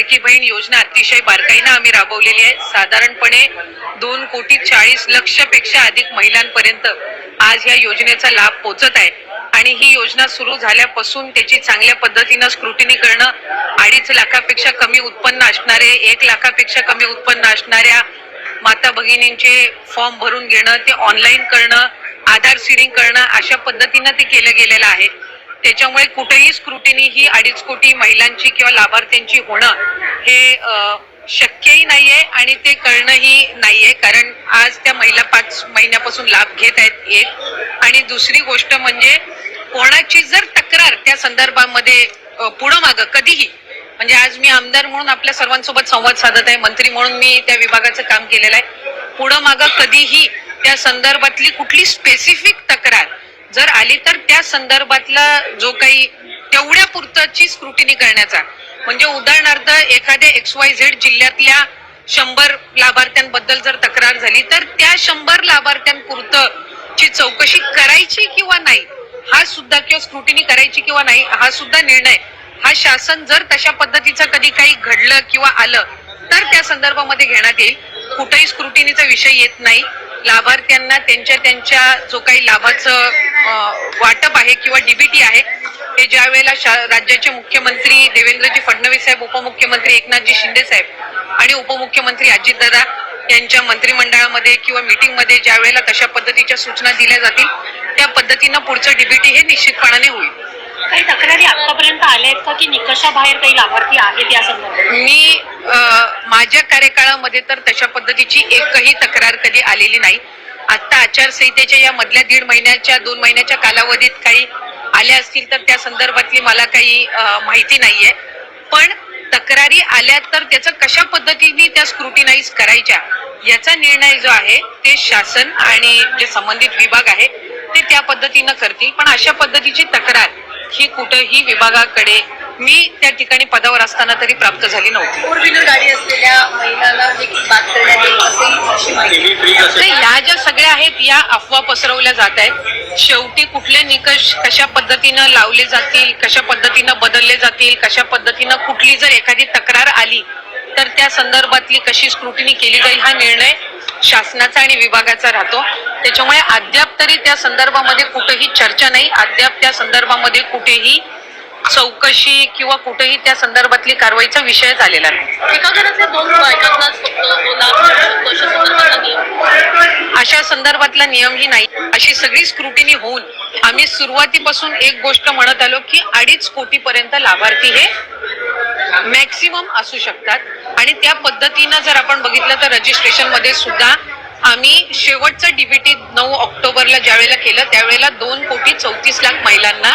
लाडकी बहीण योजना अतिशय बारकाईनं आम्ही राबवलेली आहे. साधारणपणे दोन कोटी चाळीस लक्षपेक्षा अधिक महिलांपर्यंत आज या योजनेचा लाभ पोचत आहे. आणि ही योजना सुरू झाल्यापासून त्याची चांगल्या पद्धतीनं स्क्रुटिनी करणं अडीच लाखापेक्षा कमी उत्पन्न असणारे एक लाखापेक्षा कमी उत्पन्न असणाऱ्या माता भगिनींचे फॉर्म भरून घेणं ते ऑनलाईन करणं आधार सिडिंग करणं अशा पद्धतीनं ते केलं गेलेलं आहे. त्याच्यामुळे कुठेही स्क्रुटिनी ही अडीच कोटी महिलांची किंवा लाभार्थ्यांची होणं हे शक्यही नाहीये आणि ते करणंही नाहीये. कारण आज त्या महिला पाच महिन्यापासून लाभ घेत आहेत एक आणि दुसरी गोष्ट म्हणजे कोणाची जर तक्रार त्या संदर्भामध्ये पुढं मागं कधीही म्हणजे आज मी आमदार म्हणून आपल्या सर्वांसोबत संवाद साधत आहे मंत्री म्हणून मी त्या विभागाचं काम केलेलं आहे. पुढं मागं कधीही त्या संदर्भातली कुठली स्पेसिफिक तक्रार जर आली तर त्या संदर्भातला जो काही तेवढ्या पुरतची स्क्रुटिनी करण्याचा. म्हणजे उदाहरणार्थ एखाद्या एक्स वाय झेड जिल्ह्यातल्या शंभर लाभार्थ्यांबद्दल जर तक्रार झाली तर त्या शंभर लाभार्थ्यांपुरतं ची चौकशी करायची किंवा नाही हा सुद्धा किंवा स्क्रुटिनी करायची किंवा नाही हा सुद्धा निर्णय हा शासन जर तशा पद्धतीचं कधी काही घडलं किंवा आलं तर त्या संदर्भामध्ये घेण्यात येईल. कुठेही स्क्रुटिनीचा विषय येत नाही. लाभार्थ्यांना त्यांच्या त्यांच्या जो काही लाभाचं वाटप आहे किंवा डीबीटी आहे हे ज्या वेळेला शा- राज्याचे मुख्यमंत्री देवेंद्रजी फडणवीस साहेब उपमुख्यमंत्री एकनाथजी शिंदे साहेब आणि उपमुख्यमंत्री अजितदादा यांच्या मंत्रिमंडळामध्ये किंवा मीटिंगमध्ये ज्या वेळेला तशा पद्धतीच्या सूचना दिल्या जातील त्या पद्धतीनं पुढचं डीबीटी हे निश्चितपणाने होईल. काही तक्रारी आतापर्यंत आल्या आहेत का की निकषाबाहेर काही लाभार्थी आहेत या संदर्भात? मी माझ्या कार्यकाळामध्ये तर तशा पद्धतीची एकही तक्रार कधी आलेली नाही. आता आचारसंहितेच्या या मधल्या दीड महिन्याच्या दोन महिन्याच्या कालावधीत काही आल्या असतील तर त्या संदर्भातली मला काही माहिती नाहीये. पण तक्रारी आल्या तर त्याचं कशा पद्धतीने त्या स्क्रुटिनाईज करायच्या याचा निर्णय जो आहे ते शासन आणि जे संबंधित विभाग आहे ते त्या पद्धतीनं करतील. पण अशा पद्धतीची तक्रार ही कुठंही विभागाकडे मी त्या ठिकाणी पदावर असताना तरी प्राप्त झाली नव्हती. फोर व्हीलर गाडी असलेल्या महिलांना देखील बाद करण्यात येईल असेल अशी माहिती. तर या ज्या सगळ्या आहेत या अफवा पसरवल्या जात आहेत. शेवटी कुठले निकष कशा पद्धतीनं लावले जातील कशा पद्धतीनं बदलले जातील कशा पद्धतीनं कुठली जर एखादी तक्रार आली तर त्या संदर्भातली कशी स्क्रुटिनी केली जाईल हा निर्णय शासनाचा आणि विभागाचा राहतो. त्याच्यामुळे अद्याप तरी त्या संदर्भामध्ये कुठेही चर्चा नाही. अद्याप त्या संदर्भामध्ये कुठेही चौकशी किंवा कुठेही त्या संदर्भातली कारवाईचा विषय झालेला नाही. एका घरातल्या दोन बायकांनाच फक्त लाभ मिळू शकतो अशा संदर्भातला नियम अशा संदर्भातला नियमही नाही. अशी सगळी स्क्रुटिनी होऊन आम्ही सुरुवातीपासून एक गोष्ट म्हणत आलो की अडीच कोटी पर्यंत लाभार्थी हे मॅक्सिमम असू शकतात. आणि त्या पद्धतीनं जर आपण बघितलं तर रजिस्ट्रेशनमध्ये सुद्धा आम्ही शेवटचं डीबीटी नऊ ऑक्टोबरला ज्यावेळेला केलं त्यावेळेला दोन कोटी चौतीस लाख महिलांना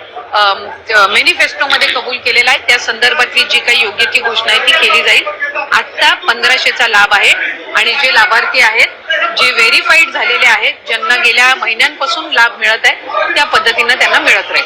मॅनिफेस्टोमध्ये कबूल केलेला आहे. त्या संदर्भातली जी काही योग्य ती घोषणा आहे ती केली जाईल. आता पंधराशेचा लाभ आहे आणि जे लाभार्थी आहेत जे व्हेरीफाईड झालेले आहेत ज्यांना गेल्या महिन्यांपासून लाभ मिळत आहे त्या पद्धतीनं त्यांना मिळत राहील.